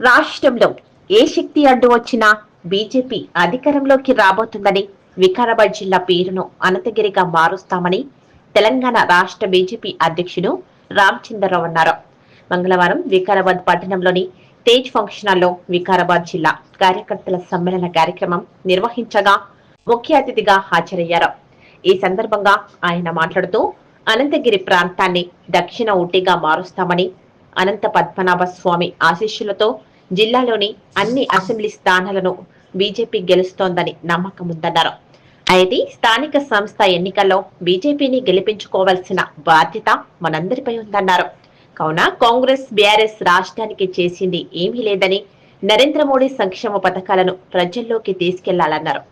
రాష్ట్రంలో ఏ శక్తి అడ్డు వచ్చినా బీజేపీ అధికారంలోకి రాబోతుందని వికారాబాద్ జిల్లా పేరును అనంతగిరిగా మారుస్తామని తెలంగాణ రాష్ట్ర బీజేపీ అధ్యక్షుడు రామచంద్రరావు అన్నారు. మంగళవారం వికారాబాద్ పట్టణంలోని తేజ్ ఫంక్షన్ హాల్లో వికారాబాద్ జిల్లా కార్యకర్తల సమ్మేళన కార్యక్రమం నిర్వహించగా ముఖ్య అతిథిగా హాజరయ్యారు. ఈ సందర్భంగా ఆయన మాట్లాడుతూ అనంతగిరి ప్రాంతాన్ని దక్షిణ ఊటీగా మారుస్తామని అనంత పద్మనాభ స్వామి ఆశీస్సులతో జిల్లాలోని అన్ని అసెంబ్లీ స్థానాలను బీజేపీ గెలుస్తోందని నమ్మకం ఉందన్నారు అయితే స్థానిక సంస్థ ఎన్నికల్లో బీజేపీని గెలిపించుకోవాల్సిన బాధ్యత మనందరిపై ఉందన్నారు. కావున కాంగ్రెస్ బీఆర్ఎస్ రాష్ట్రానికి చేసింది ఏమీ లేదని నరేంద్ర మోడీ సంక్షేమ పథకాలను ప్రజల్లోకి తీసుకెళ్ళాలన్నారు.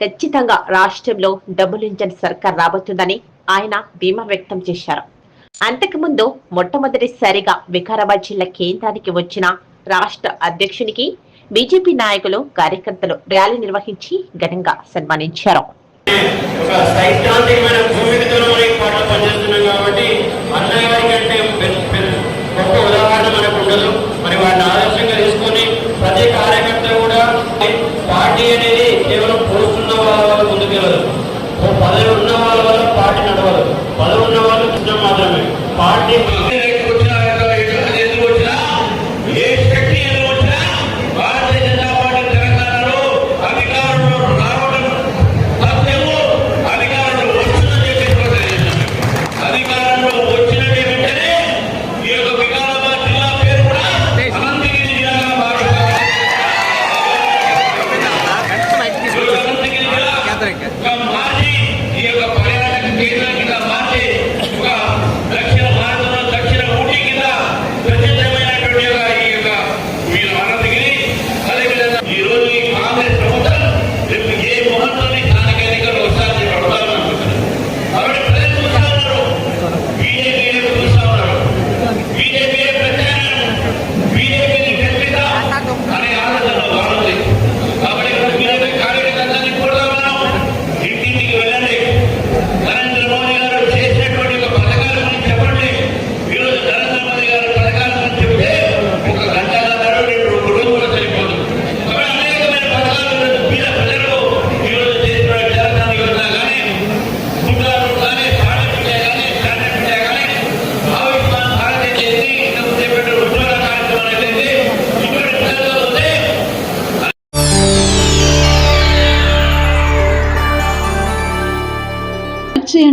ఖచ్చితంగా రాష్ట్రంలో డబుల్ ఇంజన్ సర్కార్ రాబోతుందని ఆయన ధీమా వ్యక్తం చేశారు. అంతకుముందు మొట్టమొదటిసారిగా వికారాబాద్ జిల్లా కేంద్రానికి వచ్చిన రాష్ట్ర అధ్యక్షునికి బీజేపీ నాయకులు కార్యకర్తలు ర్యాలీ నిర్వహించి ఘనంగా సన్మానించారు. మరి ఆదర్శంగా తీసుకొని ప్రతి కార్యకర్త కూడా పార్టీ అనే